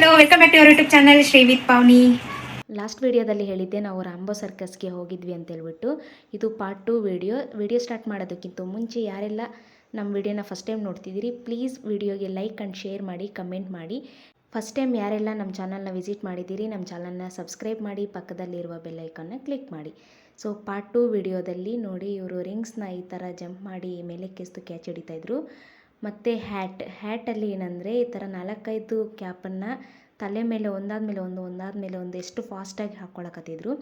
Hello welcome back to YouTube channel Shrivith Pavani last ವಿಡಿಯೋದಲ್ಲಿ ಹೇಳಿದ್ದೆ, ನಾವು ರಾಂಬೋ ಸರ್ಕಸ್ಗೆ ಹೋಗಿದ್ವಿ ಅಂತ ಹೇಳ್ಬಿಟ್ಟು. ಇದು part two video video start ಮಾಡೋದಕ್ಕಿಂತ ಮುಂಚೆ ಯಾರೆಲ್ಲ ನಮ್ಮ ವಿಡಿಯೋನ ಫಸ್ಟ್ ಟೈಮ್ ನೋಡ್ತಿದ್ದೀರಿ ಪ್ಲೀಸ್ ವಿಡಿಯೋಗೆ ಲೈಕ್ ಆ್ಯಂಡ್ ಶೇರ್ ಮಾಡಿ ಕಮೆಂಟ್ ಮಾಡಿ. ಫಸ್ಟ್ ಟೈಮ್ ಯಾರೆಲ್ಲ ನಮ್ಮ ಚಾನಲ್ನ ವಿಸಿಟ್ ಮಾಡಿದ್ದೀರಿ ನಮ್ಮ ಚಾನಲ್ನ ಸಬ್ಸ್ಕ್ರೈಬ್ ಮಾಡಿ, ಪಕ್ಕದಲ್ಲಿರುವ ಬೆಲ್ಲೈಕನ್ನ ಕ್ಲಿಕ್ ಮಾಡಿ. ಸೊ ಪಾರ್ಟ್ ಟು ವಿಡಿಯೋದಲ್ಲಿ ನೋಡಿ ಇವರು ರಿಂಗ್ಸ್ನ ಈ ಥರ ಜಂಪ್ ಮಾಡಿ, ಮೇಲೆ ಕೆಸ್ತು ಕ್ಯಾಚ್ ಹಿಡಿತಾಯಿದ್ರು ಮತ್ತು ಹ್ಯಾಟ್ ಹ್ಯಾಟಲ್ಲಿ ಏನಂದರೆ ಈ ಥರ ನಾಲ್ಕೈದು ಕ್ಯಾಪನ್ನು ತಲೆ ಮೇಲೆ ಒಂದಾದ ಮೇಲೆ ಒಂದು, ಒಂದಾದ ಮೇಲೆ ಒಂದು ಎಷ್ಟು ಫಾಸ್ಟಾಗಿ ಹಾಕ್ಕೊಳಕತ್ತಿದ್ರು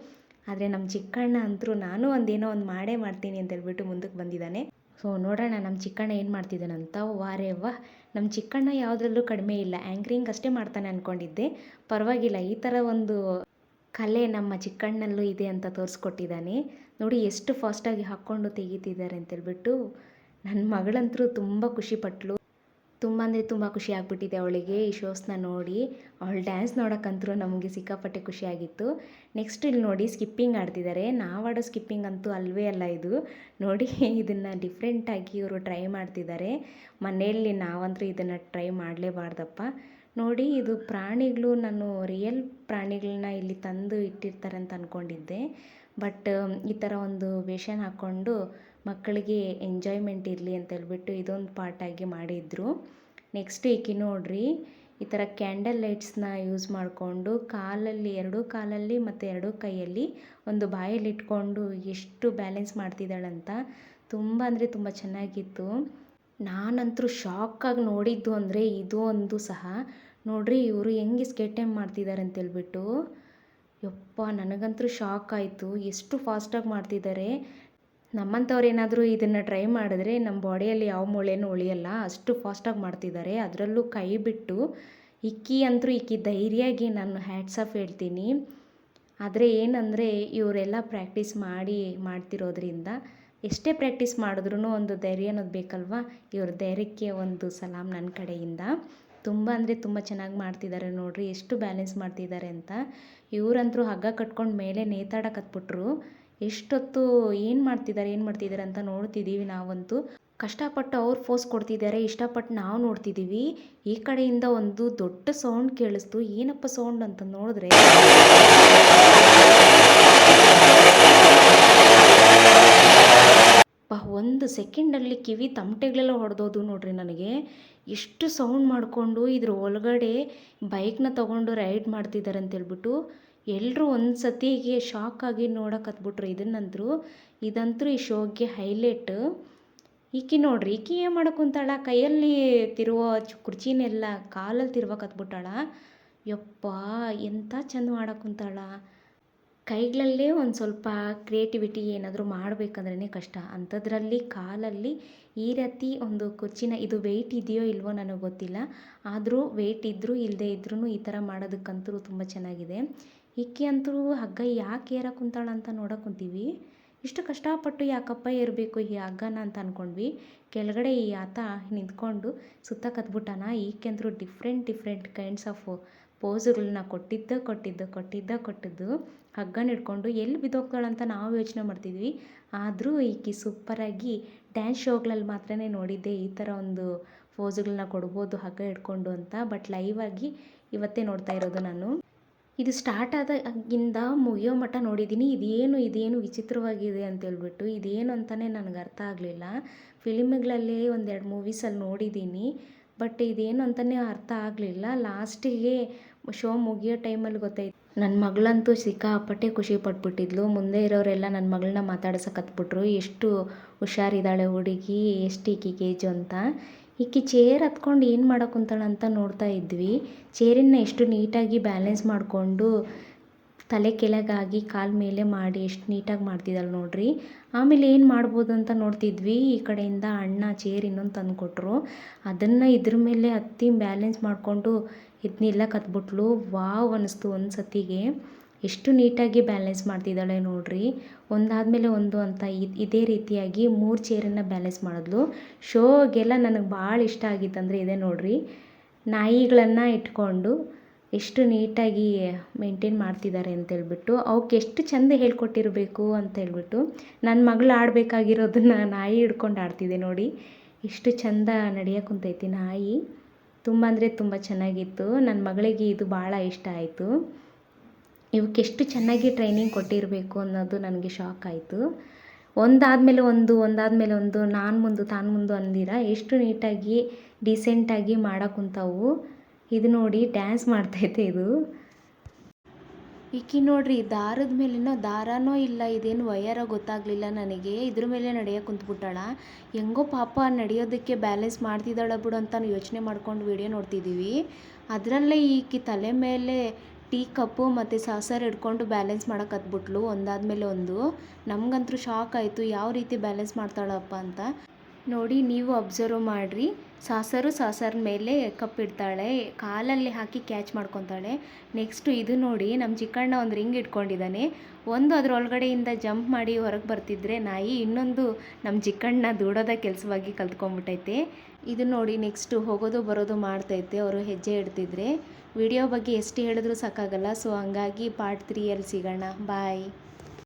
ಆದರೆ ನಮ್ಮ ಚಿಕ್ಕಣ್ಣ ಅಂತೂ ನಾನು ಒಂದೇನೋ ಒಂದು ಮಾಡೇ ಮಾಡ್ತೀನಿ ಅಂತ ಹೇಳ್ಬಿಟ್ಟು ಮುಂದಕ್ಕೆ ಬಂದಿದ್ದಾನೆ. ಸೊ ನೋಡೋಣ ನಮ್ಮ ಚಿಕ್ಕಣ್ಣ ಏನು ಮಾಡ್ತಿದ್ದಾನಂತ. ವಾರೇ ವಾ ನಮ್ಮ ಚಿಕ್ಕಣ್ಣ ಯಾವುದ್ರಲ್ಲೂ ಕಡಿಮೆ ಇಲ್ಲ. ಆ್ಯಂಕ್ರಿಂಗ್ ಅಷ್ಟೇ ಮಾಡ್ತಾನೆ ಅಂದ್ಕೊಂಡಿದ್ದೆ ಪರವಾಗಿಲ್ಲ, ಈ ಥರ ಒಂದು ಕಲೆ ನಮ್ಮ ಚಿಕ್ಕಣ್ಣಲ್ಲೂ ಇದೆ ಅಂತ ತೋರಿಸ್ಕೊಟ್ಟಿದ್ದಾನೆ. ನೋಡಿ, ಎಷ್ಟು ಫಾಸ್ಟಾಗಿ ಹಾಕ್ಕೊಂಡು ತೆಗಿತಿದ್ದಾರೆ ಅಂತೇಳ್ಬಿಟ್ಟು ನನ್ನ ಮಗಳಂತೂ ತುಂಬ ಖುಷಿಪಟ್ಳು ತುಂಬ ಅಂದರೆ ತುಂಬ ಖುಷಿ ಆಗಿಬಿಟ್ಟಿದೆ ಅವಳಿಗೆ ಈ ಶೋಸ್ನ ನೋಡಿ. ಅವಳು ಡ್ಯಾನ್ಸ್ ನೋಡೋಕ್ಕಂತರೂ ನಮಗೆ ಸಿಕ್ಕಾಪಟ್ಟೆ ಖುಷಿಯಾಗಿತ್ತು ನೆಕ್ಸ್ಟ್ ಇಲ್ಲಿ ನೋಡಿ ಸ್ಕಿಪ್ಪಿಂಗ್ ಆಡ್ತಿದ್ದಾರೆ ನಾವು ಆಡೋ ಸ್ಕಿಪ್ಪಿಂಗ್ ಅಂತೂ ಅಲ್ವೇ ಅಲ್ಲ ಇದು. ನೋಡಿ ಇದನ್ನು ಡಿಫ್ರೆಂಟಾಗಿ ಇವರು ಟ್ರೈ ಮಾಡ್ತಿದ್ದಾರೆ ಮನೆಯಲ್ಲಿ ನಾವಂತೂ ಇದನ್ನು ಟ್ರೈ ಮಾಡಲೇಬಾರ್ದಪ್ಪ. ನೋಡಿ, ಇದು ಪ್ರಾಣಿಗಳು ನಾನು ರಿಯಲ್ ಪ್ರಾಣಿಗಳನ್ನ ಇಲ್ಲಿ ತಂದು ಇಟ್ಟಿರ್ತಾರೆ ಅಂತ ಅಂದ್ಕೊಂಡಿದ್ದೆ ಬಟ್, ಈ ಥರ ಒಂದು ವೇಷನ ಹಾಕ್ಕೊಂಡು ಮಕ್ಕಳಿಗೆ ಎಂಜಾಯ್ಮೆಂಟ್ ಇರಲಿ ಅಂತ ಹೇಳ್ಬಿಟ್ಟು ಇದೊಂದು ಪಾರ್ಟಾಗಿ ಮಾಡಿದರು. ನೆಕ್ಸ್ಟ್ ಈಕಿ ನೋಡ್ರಿ, ಈ ಥರ ಕ್ಯಾಂಡಲ್ ಲೈಟ್ಸ್ನ ಯೂಸ್ ಮಾಡಿಕೊಂಡು ಕಾಲಲ್ಲಿ, ಎರಡೂ ಕಾಲಲ್ಲಿ ಮತ್ತು ಎರಡೂ ಕೈಯಲ್ಲಿ ಒಂದು ಬಾಯಲ್ಲಿ ಇಟ್ಕೊಂಡು ಎಷ್ಟು ಬ್ಯಾಲೆನ್ಸ್ ಮಾಡ್ತಿದ್ದಾಳಂತ ತುಂಬ ಅಂದರೆ ತುಂಬ ಚೆನ್ನಾಗಿತ್ತು. ನಾನಂತರೂ ಶಾಕಾಗಿ ನೋಡಿದ್ದು ಅಂದರೆ ಇದು ಒಂದು ಸಹ. ನೋಡ್ರಿ ಇವರು ಹೆಂಗೆ ಸ್ಕೇಟ್ ಮಾಡ್ತಿದ್ದಾರೆ ಅಂತೇಳ್ಬಿಟ್ಟು ಯಪ್ಪ, ನನಗಂತೂ ಶಾಕ್ ಆಯಿತು. ಎಷ್ಟು ಫಾಸ್ಟಾಗಿ ಮಾಡ್ತಿದ್ದಾರೆ. ನಮ್ಮಂಥವ್ರು ಏನಾದರೂ ಇದನ್ನು ಟ್ರೈ ಮಾಡಿದ್ರೆ ನಮ್ಮ ಬಾಡಿಯಲ್ಲಿ ಯಾವ ಮೂಳೆನೂ ಉಳಿಯಲ್ಲ. ಅಷ್ಟು ಫಾಸ್ಟಾಗಿ ಮಾಡ್ತಿದ್ದಾರೆ. ಅದರಲ್ಲೂ ಕೈ ಬಿಟ್ಟು ಇಕ್ಕಿ ಅಂತೂ ಇಕ್ಕಿ, ಧೈರ್ಯವಾಗಿ ನಾನು ಹ್ಯಾಟ್ಸ್ ಆಫ್ ಹೇಳ್ತೀನಿ. ಆದರೆ ಏನಂದರೆ ಇವರೆಲ್ಲ ಪ್ರಾಕ್ಟೀಸ್ ಮಾಡಿ ಮಾಡ್ತಿರೋದ್ರಿಂದ ಎಷ್ಟೇ ಪ್ರಾಕ್ಟೀಸ್ ಮಾಡಿದ್ರೂ ಒಂದು ಧೈರ್ಯ ಅನ್ನೋದು ಬೇಕಲ್ವಾ? ಇವ್ರ ಧೈರ್ಯಕ್ಕೆ ಒಂದು ಸಲಾಮ್ ನನ್ನ ಕಡೆಯಿಂದ. ತುಂಬ ಅಂದರೆ ತುಂಬ ಚೆನ್ನಾಗಿ ಮಾಡ್ತಿದ್ದಾರೆ ನೋಡಿರಿ, ಎಷ್ಟು ಬ್ಯಾಲೆನ್ಸ್ ಮಾಡ್ತಿದ್ದಾರೆ ಅಂತ. ಇವರಂತರೂ ಹಗ್ಗ ಕಟ್ಕೊಂಡು ಮೇಲೆ ನೇತಾಡಕತ್ಬಿಟ್ರು ಎಷ್ಟೊತ್ತು ಏನು ಮಾಡ್ತಿದ್ದಾರೆ ಏನು ಮಾಡ್ತಿದ್ದಾರೆ ಅಂತ ನೋಡ್ತಿದ್ದೀವಿ ನಾವಂತೂ. ಕಷ್ಟಪಟ್ಟು ಅವ್ರು ಫೋಸ್ ಕೊಡ್ತಿದ್ದಾರೆ ಇಷ್ಟಪಟ್ಟು ನಾವು ನೋಡ್ತಿದ್ದೀವಿ ಈ ಕಡೆಯಿಂದ ಒಂದು ದೊಡ್ಡ ಸೌಂಡ್ ಕೇಳಿಸ್ತು. ಏನಪ್ಪ ಸೌಂಡ್ ಅಂತ ನೋಡಿದ್ರೆ. ಪಾ ಒಂದು ಸೆಕೆಂಡಲ್ಲಿ ಕಿವಿ ತಮಟೆಗಳೆಲ್ಲ ಹೊಡೆದೋದು ನೋಡ್ರಿ ನನಗೆ. ಎಷ್ಟು ಸೌಂಡ್ ಮಾಡಿಕೊಂಡು ಇದ್ರ ಒಳಗಡೆ ಬೈಕ್ನ ತೊಗೊಂಡು ರೈಡ್ ಮಾಡ್ತಿದ್ದಾರೆ ಅಂತೇಳ್ಬಿಟ್ಟು ಎಲ್ಲರೂ ಒಂದು ಸತಿಗೆ ಶಾಕ್ ಆಗಿ ನೋಡಕತ್ಬಿಟ್ರು ಇದನ್ನಂತರೂ, ಇದಂತರೂ ಈ ಶೋಗೆ ಹೈಲೈಟ್ ಈಕಿ ನೋಡ್ರಿ, ಈಕಿ ಏನು ಮಾಡಕ್ಕುಂತಾಳ ಕೈಯಲ್ಲಿ ತಿರುವ ಕುರ್ಚಿನೆಲ್ಲ, ಕಾಲಲ್ಲಿ ತಿರ್ವಕತ್ಬಿಟ್ಟಾಳ ಯಪ್ಪ ಎಂಥ ಚಂದ ಮಾಡಕ್ಕುಂತಾಳ ಕೈಗಳಲ್ಲೇ ಒಂದು ಸ್ವಲ್ಪ ಕ್ರಿಯೇಟಿವಿಟಿ ಏನಾದರೂ ಮಾಡಬೇಕಂದ್ರೇ ಕಷ್ಟ. ಅಂಥದ್ರಲ್ಲಿ ಕಾಲಲ್ಲಿ ಈ ರೀತಿ ಒಂದು ಕುರ್ಚಿನ ಇದು ವೆಯ್ಟ್ ಇದೆಯೋ ಇಲ್ವೋ ನನಗೆ ಗೊತ್ತಿಲ್ಲ. ಆದರೂ ವೆಯ್ಟ್ ಇದ್ದರೂ ಇಲ್ಲದೆ ಇದ್ರೂ ಈ ಥರ ಮಾಡೋದಕ್ಕಂತೂ ತುಂಬ ಚೆನ್ನಾಗಿದೆ. ಇಕ್ಕಿ ಅಂತೂ ಹಗ್ಗ ಯಾಕೆ ಏರಕ್ಕೆ ಕುಂತಾಳ ಅಂತ ನೋಡಕ್ಕೆ ಕುಂತೀವಿ. ಇಷ್ಟು ಕಷ್ಟಪಟ್ಟು ಯಾಕಪ್ಪ ಏರಬೇಕು ಈ ಹಗ್ಗನ ಅಂತ ಅಂದ್ಕೊಂಡ್ವಿ ಕೆಳಗಡೆ ಈ ಆತ ನಿಂತ್ಕೊಂಡು ಸುತ್ತ ಕತ್ಬಿಟ್ಟಾನ ಈಕೆ ಅಂತೂ ಡಿಫ್ರೆಂಟ್ ಡಿಫ್ರೆಂಟ್ ಕೈಂಡ್ಸ್ ಆಫ್ ಪೋಸುಗಳನ್ನ ಕೊಟ್ಟಿದ್ದ, ಕೊಟ್ಟಿದ್ದು ಕೊಟ್ಟಿದ್ದ, ಕೊಟ್ಟಿದ್ದು. ಹಗ್ಗನ ಹಿಡ್ಕೊಂಡು ಎಲ್ಲಿ ಬಿದ್ದೋಗ್ತಾಳಂತ ನಾವು ಯೋಚನೆ ಮಾಡ್ತಿದ್ವಿ. ಆದರೂ ಈಕೆ ಸೂಪರಾಗಿ ಡ್ಯಾನ್ಸ್ ಶೋಗಳಲ್ಲಿ ಮಾತ್ರ ನೋಡಿದ್ದೆ. ಈ ಥರ ಒಂದು ಪೋಸುಗಳನ್ನ ಕೊಡ್ಬೋದು, ಹಗ್ಗ ಹಿಡ್ಕೊಂಡು ಅಂತ. ಬಟ್ ಲೈವ್ ಆಗಿ ಇವತ್ತೇ ನೋಡ್ತಾ ಇರೋದು ನಾನು. ಇದು ಸ್ಟಾರ್ಟ್ ಆದಾಗಿಂದ ಮುಗಿಯೋ ಮಟ್ಟ ನೋಡಿದ್ದೀನಿ. ಇದೇನು ಇದೇನು ವಿಚಿತ್ರವಾಗಿದೆ ಅಂತ ಹೇಳ್ಬಿಟ್ಟು, ಇದೇನು ಅಂತಲೇ ನನಗೆ ಅರ್ಥ ಆಗಲಿಲ್ಲ. ಫಿಲಿಮ್ಗಳಲ್ಲಿ ಒಂದೆರಡು ಮೂವೀಸಲ್ಲಿ ನೋಡಿದ್ದೀನಿ. ಬಟ್ ಇದೇನು ಅಂತಲೇ ಅರ್ಥ ಆಗಲಿಲ್ಲ. ಲಾಸ್ಟಿಗೆ ಶೋ ಮುಗಿಯೋ ಟೈಮಲ್ಲಿ ಗೊತ್ತಾಯ್ತು. ನನ್ನ ಮಗಳಂತೂ ಸಿಕ್ಕಾಪಟ್ಟೆ ಖುಷಿ ಪಟ್ಬಿಟ್ಟಿದ್ಲು. ಮುಂದೆ ಇರೋರೆಲ್ಲ ನನ್ನ ಮಗಳನ್ನ ಮಾತಾಡ್ಸಕತ್ಬಿಟ್ರು. ಎಷ್ಟು ಹುಷಾರಿದ್ದಾಳೆ ಹುಡುಗಿ, ಎಷ್ಟು ಈಕಿ ಏಜು ಅಂತ. ಈಕಿ ಚೇರ್ ಹತ್ಕೊಂಡು ಏನು ಮಾಡಕ್ಕುಂತಾಳ ಅಂತ ನೋಡ್ತಾ ಇದ್ವಿ. ಚೇರನ್ನ ಎಷ್ಟು ನೀಟಾಗಿ ಬ್ಯಾಲೆನ್ಸ್ ಮಾಡಿಕೊಂಡು ತಲೆ ಕೆಳಗಾಗಿ ಕಾಲು ಮೇಲೆ ಮಾಡಿ ಎಷ್ಟು ನೀಟಾಗಿ ಮಾಡ್ತಿದ್ದಾಳೆ ನೋಡ್ರಿ. ಆಮೇಲೆ ಏನು ಮಾಡ್ಬೋದು ಅಂತ ನೋಡ್ತಿದ್ವಿ. ಈ ಕಡೆಯಿಂದ ಅಣ್ಣ ಚೇರ್ ಇನ್ನೊಂದು ತಂದು ಕೊಟ್ಟರು ಅದನ್ನು ಇದ್ರ ಮೇಲೆ ಹತ್ತಿ ಬ್ಯಾಲೆನ್ಸ್ ಮಾಡಿಕೊಂಡು ಇದನ್ನೆಲ್ಲ ಕತ್ಬಿಟ್ಲು. ವಾವ್ ಅನ್ನಿಸ್ತು ಒಂದು ಸತಿಗೆ ಎಷ್ಟು ನೀಟಾಗಿ ಬ್ಯಾಲೆನ್ಸ್ ಮಾಡ್ತಿದ್ದಾಳೆ ನೋಡ್ರಿ. ಒಂದಾದಮೇಲೆ ಒಂದು ಅಂತ ಇದ್- ಇದೇ ರೀತಿಯಾಗಿ ಮೂರು ಚೇರನ್ನು ಬ್ಯಾಲೆನ್ಸ್ ಮಾಡಿದ್ಲು. ಶೋಗೆಲ್ಲ ನನಗೆ ಭಾಳ ಇಷ್ಟ ಆಗಿತ್ತಂದರೆ ಇದೆ ನೋಡ್ರಿ. ನಾಯಿಗಳನ್ನು ಇಟ್ಕೊಂಡು ಎಷ್ಟು ನೀಟಾಗಿ ಮೇಂಟೇನ್ ಮಾಡ್ತಿದ್ದಾರೆ ಅಂತೇಳ್ಬಿಟ್ಟು ಅವಕ್ಕೆ ಎಷ್ಟು ಚಂದ ಹೇಳ್ಕೊಟ್ಟಿರಬೇಕು ಅಂತೇಳ್ಬಿಟ್ಟು ನನ್ನ ಮಗಳು ಆಡಬೇಕಾಗಿರೋದನ್ನ ನಾಯಿ ಹಿಡ್ಕೊಂಡು ಆಡ್ತಿದೆ ನೋಡಿ. ಎಷ್ಟು ಚಂದ ನಡೆಯಕ್ಕೆ ಕುಂತೈತಿ ನಾಯಿ. ತುಂಬ ಅಂದರೆ ತುಂಬ ಚೆನ್ನಾಗಿತ್ತು. ನನ್ನ ಮಗಳಿಗೆ ಇದು ಭಾಳ ಇಷ್ಟ ಆಯಿತು. ಇವಕ್ಕೆ ಎಷ್ಟು ಚೆನ್ನಾಗಿ ಟ್ರೈನಿಂಗ್ ಕೊಟ್ಟಿರಬೇಕು ಅನ್ನೋದು ನನಗೆ ಶಾಕ್ ಆಯಿತು. ಒಂದಾದಮೇಲೆ ಒಂದು ಒಂದಾದಮೇಲೆ ಒಂದು, ನಾನು ಮುಂದು, ತಾನು ಮುಂದು ಅಂದಿರ? ಎಷ್ಟು ನೀಟಾಗಿ ಡೀಸೆಂಟಾಗಿ ಮಾಡೋಕ್ಕಂತವು ಕುಂತಾವು. ಇದು ನೋಡಿ ಡ್ಯಾನ್ಸ್ ಮಾಡ್ತೈತೆ ಇದು ಈಕಿ ನೋಡ್ರಿ, ದಾರದ ಮೇಲೇನೋ ದಾರನೋ ಇಲ್ಲ, ಇದೇನು ವಯರೋ ಗೊತ್ತಾಗಲಿಲ್ಲ ನನಗೆ. ಇದ್ರ ಮೇಲೆ ನಡೆಯೋಕೆ ಕುಂತ್ಬಿಟ್ಟಾಳ. ಹೆಂಗೋ ಪಾಪ ನಡೆಯೋದಕ್ಕೆ ಬ್ಯಾಲೆನ್ಸ್ ಮಾಡ್ತಿದ್ದಾಳ ಬಿಡು ಅಂತ ಯೋಚನೆ ಮಾಡ್ಕೊಂಡು ವಿಡಿಯೋ ನೋಡ್ತಿದ್ದೀವಿ ಅದರಲ್ಲೇ ಈಕಿ ತಲೆ ಮೇಲೆ ಟೀ ಕಪ್ಪು ಮತ್ತು ಸಾಸರ್ ಹಿಡ್ಕೊಂಡು ಬ್ಯಾಲೆನ್ಸ್ ಮಾಡಕ್ಕೆ ಹತ್ಬಿಟ್ಲು, ಒಂದಾದ್ಮೇಲೆ ಒಂದು. ನಮಗಂತೂ ಶಾಕ್ ಆಯಿತು, ಯಾವ ರೀತಿ ಬ್ಯಾಲೆನ್ಸ್ ಮಾಡ್ತಾಳಪ್ಪ ಅಂತ. ನೋಡಿ, ನೀವು ಅಬ್ಸರ್ವ್ ಮಾಡಿರಿ. ಸಾಸರು ಸಾಸರ ಮೇಲೆ ಕಪ್ಪಿಡ್ತಾಳೆ ಕಾಲಲ್ಲಿ ಹಾಕಿ ಕ್ಯಾಚ್ ಮಾಡ್ಕೊತಾಳೆ. ನೆಕ್ಸ್ಟು ಇದು ನೋಡಿ ನಮ್ಮ ಚಿಕ್ಕಣ್ಣ ಒಂದು ರಿಂಗ್ ಇಟ್ಕೊಂಡಿದ್ದಾನೆ. ಒಂದು ಅದರೊಳಗಡೆಯಿಂದ ಜಂಪ್ ಮಾಡಿ ಹೊರಗೆ ಬರ್ತಿದ್ರೆ ನಾಯಿ ಇನ್ನೊಂದು ನಮ್ಮ ಚಿಕ್ಕಣ್ಣ ದೂಡೋದ ಕೆಲಸವಾಗಿ ಕಲ್ತ್ಕೊಂಡ್ಬಿಟ್ಟೈತೆ ಇದು ನೋಡಿ ನೆಕ್ಸ್ಟು ಹೋಗೋದು ಬರೋದು ಮಾಡ್ತೈತೆ. ಅವರು ಹೆಜ್ಜೆ ಇಡ್ತಿದ್ರೆ. ವಿಡಿಯೋ ಬಗ್ಗೆ ಎಷ್ಟು ಹೇಳಿದ್ರು ಸಾಕಾಗಲ್ಲ. ಸೊ ಹಂಗಾಗಿ ಪಾರ್ಟ್ ತ್ರೀಯಲ್ಲಿ ಸಿಗೋಣ. ಬಾಯ್